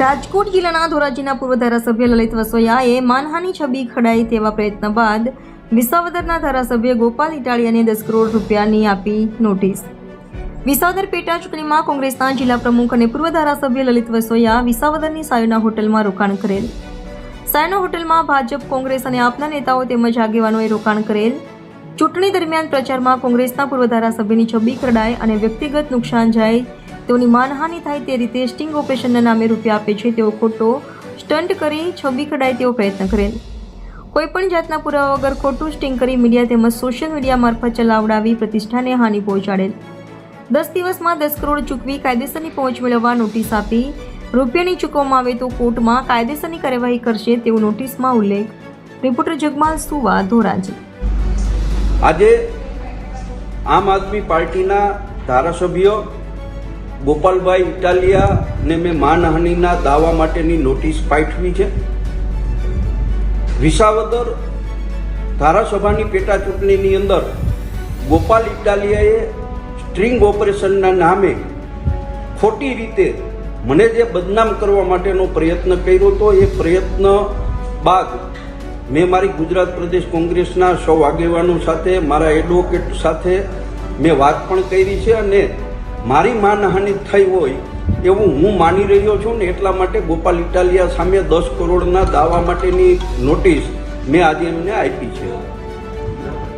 રાજકોટ જિલ્લાના ધોરાજીના પૂર્વ ધારાસભ્ય લલિત વસોયાએ માનહાની છબી ખડાઈ તેવા પ્રયત્ન બાદ વિસાવદરના ધારાસભ્ય ગોપાલ ઇટાળિયાને દસ કરોડ રૂપિયાની આપી નોટિસ. વિસાવદર પેટા ચૂંટણીમાં કોંગ્રેસના જિલ્લા પ્રમુખ અને પૂર્વ ધારાસભ્ય લલિત વસોયા વિસાવદરની સાયોના હોટલમાં રોકાણ કરેલ. સાયનો હોટલમાં ભાજપ, કોંગ્રેસ અને આપના નેતાઓ તેમજ આગેવાનોએ રોકાણ કરેલ. ચૂંટણી દરમિયાન પ્રચારમાં કોંગ્રેસના પૂર્વ ધારાસભ્યની છબી ખરડાય અને વ્યક્તિગત નુકસાન જાય તેઓની માનહાનિ થાય તે રીતે સ્ટિંગ ઓપરેશનના નામે રૂપિયા આપે છે. તેઓ ખોટો સ્ટન્ટ કરી છબી ખડાય તેવો પ્રયત્ન કરેલ કોઈપણ જાતના પુરાવા વગર ખોટું સ્ટિંગ કરી મીડિયા તેમજ સોશિયલ મીડિયા મારફત ચલાવડાવી પ્રતિષ્ઠાને હાનિ પહોંચાડેલ દસ દિવસમાં દસ કરોડ ચૂકવી કાયદેસરની પહોંચ મેળવવા નોટિસ આપી. રૂપિયાની ચૂકવવામાં આવે તો કોર્ટમાં કાયદેસરની કાર્યવાહી કરશે તેવો નોટિસમાં ઉલ્લેખ. રિપોર્ટર જગમાલ સુવા, ધોરાજી. આજે આમ આદમી પાર્ટીના ધારાસભ્ય ગોપાલભાઈ ઇટાલિયાને મેં માનહાનિના દાવા માટેની નોટિસ પાઠવી છે. વિસાવદર ધારાસભાની પેટા ચૂંટણીની અંદર ગોપાલ ઇટાલિયાએ સ્ટ્રિંગ ઓપરેશનના નામે ખોટી રીતે મને જે બદનામ કરવા માટેનો પ્રયત્ન કર્યો હતો એ પ્રયત્ન બાદ મેં મારી ગુજરાત પ્રદેશ કોંગ્રેસના સૌ આગેવાનો સાથે, મારા એડવોકેટ સાથે મેં વાત પણ કરી છે અને મારી માનહાનિ થઈ હોય એવું હું માની રહ્યો છું ને એટલા માટે ગોપાલ ઇટાલિયા સામે દસ કરોડના દાવા માટેની નોટિસ મેં આજે એમને આપી છે.